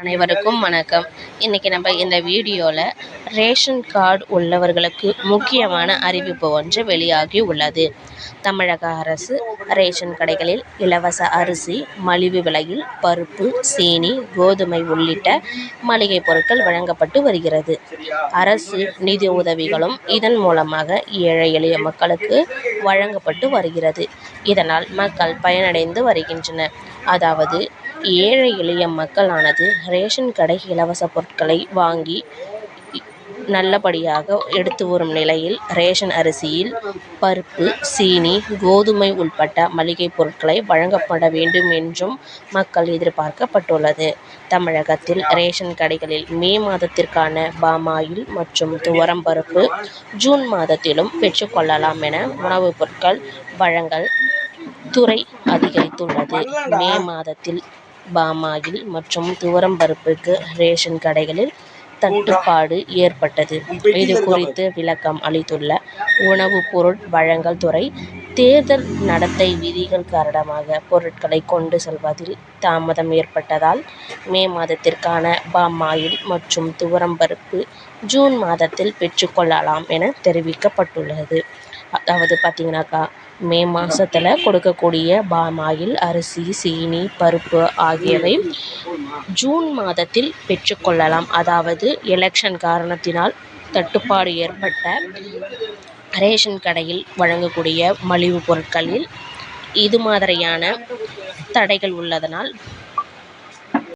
அனைவருக்கும் வணக்கம். இன்றைக்கி நம்ம இந்த வீடியோவில் ரேஷன் கார்டு உள்ளவர்களுக்கு முக்கியமான அறிவிப்பு ஒன்று வெளியாகி உள்ளது. தமிழக அரசு ரேஷன் கடைகளில் இலவச அரிசி மலிவு விலையில் பருப்பு சீனி கோதுமை உள்ளிட்ட மளிகை பொருட்கள் வழங்கப்பட்டு வருகிறது. அரசு நிதி உதவிகளும் இதன் மூலமாக ஏழை எளிய மக்களுக்கு வழங்கப்பட்டு வருகிறது. இதனால் மக்கள் பயனடைந்து வருகின்றனர். அதாவது ஏழை எளிய மக்களானது ரேஷன் கடை இலவச பொருட்களை வாங்கி நல்லபடியாக எடுத்து வரும் நிலையில் ரேஷன் அரிசியில் பருப்பு சீனி கோதுமை உள்பட்ட மளிகை பொருட்களை வழங்கப்பட வேண்டும் என்றும் மக்கள் எதிர்பார்க்கப்பட்டுள்ளது. தமிழகத்தில் ரேஷன் கடைகளில் மே மாதத்திற்கான பாமாயில் மற்றும் துவரம் பருப்பு ஜூன் மாதத்திலும் பெற்றுக்கொள்ளலாம் என உணவுப் பொருட்கள் வழங்கல் துறை அதிகரித்துள்ளது. மே மாதத்தில் பாமாயில் மற்றும் துவரம் பருப்புக்கு ரேஷன் கடைகளில் தட்டுப்பாடு ஏற்பட்டது. இது குறித்து விளக்கம் அளித்துள்ள உணவு பொருள் வழங்கல் துறை தேர்தல் நடத்தை விதிகள் காரணமாக பொருட்களை கொண்டு செல்வதில் தாமதம் ஏற்பட்டதால் மே மாதத்திற்கான பாமாயில் மற்றும் துவரம் பருப்பு ஜூன் மாதத்தில் பெற்றுக்கொள்ளலாம் என தெரிவிக்கப்பட்டுள்ளது. அதாவது பார்த்தீங்கன்னாக்கா மே மாதத்தில் கொடுக்கக்கூடிய பாமாயில் அரிசி சீனி பருப்பு ஆகியவை ஜூன் மாதத்தில் பெற்றுக்கொள்ளலாம் அதாவது எலெக்ஷன் காரணத்தினால் தட்டுப்பாடு ஏற்பட்ட ரேஷன் கடையில் வழங்கக்கூடிய மலிவு பொருட்களில் இது மாதிரியான தடைகள் உள்ளதனால்